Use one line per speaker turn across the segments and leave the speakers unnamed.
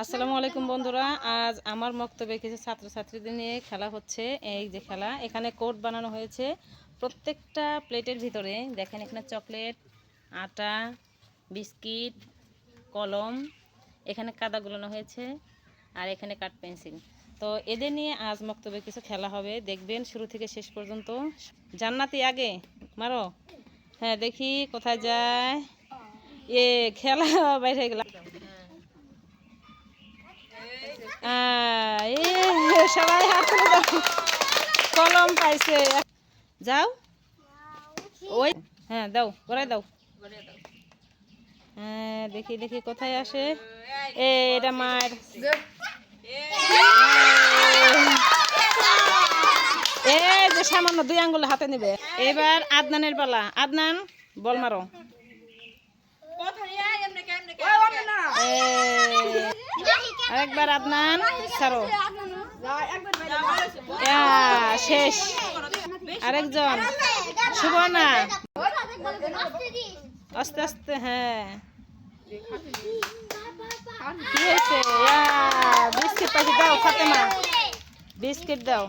আসসালামু আলাইকুম বন্ধুরা আজ আমার মক্তবে কিছু ছাত্রছাত্রীদের নিয়ে খেলা হচ্ছে। এই যে খেলা এখানে কোট বানানো হয়েছে প্রত্যেকটা প্লেটের ভিতরে। দেখেন এখানে চকলেট আটা বিস্কিট কলম এখানে কাদা গুলানো হয়েছে আর এখানে কাঠ পেন্সিল। তো এদের নিয়ে আজ মক্তবে কিছু খেলা হবে। দেখবেন শুরু থেকে শেষ পর্যন্ত। জান্নাতি আগে মারো। হ্যাঁ দেখি কোথায় যায়। এ খেলা বাইরে এ, সবাই হাত। কলম পাইছে। যাও। ওই হ্যাঁ দাও গড়াই দাও। হ্যাঁ দেখি দেখি কোথায় আসে? এ এটা মার এ যে সামান্য দুই আঙ্গুল হাতে নেবে। এবার আদনানের পালা। আদনান বল মারো। এ, আরেকবার আদনান ছাড়ো। শেষ। আরেকজন। সুবর্ণা। আস্তে আস্তে হ্যাঁ। কি হয়েছে? বিস্কিট পাখি দাও ফাতেমা। বিস্কিট দাও।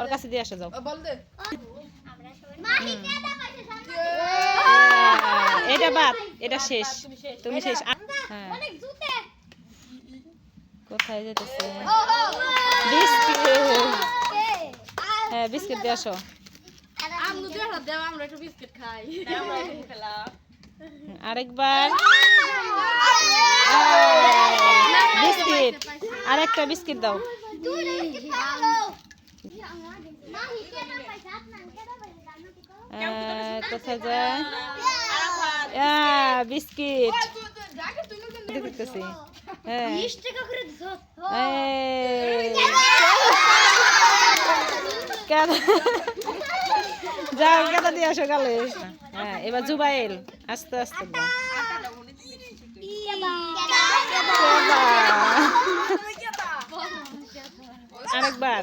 ওর কাছে দিয়ে আসো যাও। এটা বাদ এটা শেষ। তুমি শেষ। হ্যাঁ। কোথায় যেতেছে? বিস্কিট। হ্যাঁ বিস্কিট দিয়ে আসো। আরেকবার। বিস্কিট। আরেকটা বিস্কিট দাও। কোথায় যায়? বিস্কিট। দেখতেছি। হ্যাঁ। যাও কেদা দিয়ে আসো গালে। হ্যাঁ এবার জুবাইল আস্তে আস্তে আরেকবার।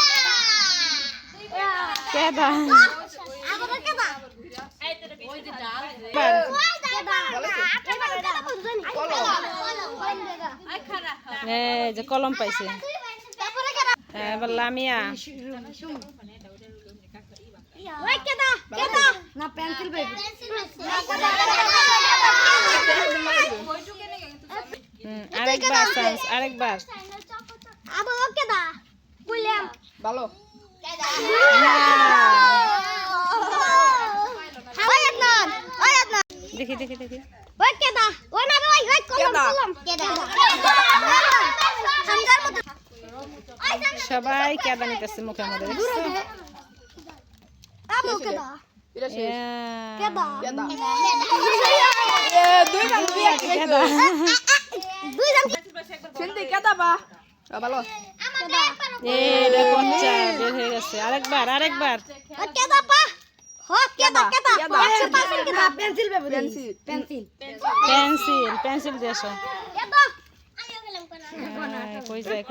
এই যে কলম পাইছে। এবার লামিয়া
না পেন্সিল
আরেকবার আরেকবার।
ভালো।
দেখি দেখি দেখি
ওই কেদা ওই না ওই ওই কলম কলম কেদা হামজার মতো ওই জান
সবাই কেদা নিতেছে মুখের মধ্যে দেখছ?
আবু কেদা?
এটা শেষ
কেদা?
কেদা
এ
দুই জন দুই এক
কেদা
দুই জান
চিন্তি কেদা বা ভালো।
হয়ে গেছে। আরেকবার আরেকবার।
Pencil pencil.
পেন্সিল।
হ্যাঁ, কই যায়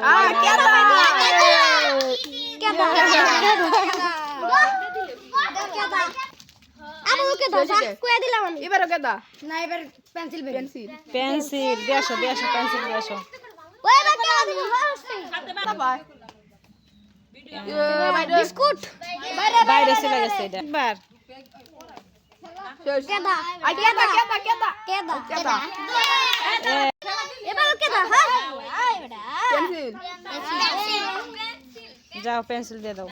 না এবার পেন্সিল
পেন্সিল।
পেন্সিল দিয়ে আসো পেন্সিল দিয়ে
বিস্কুট
বাইরে চলে গেছে এটা একবার
কেদা
কেদা কেদা কেদা
কেদা
কেদা
এবার কেদা হ্যাঁ
পেন্সিল
যাও পেন্সিল দিয়ে দাও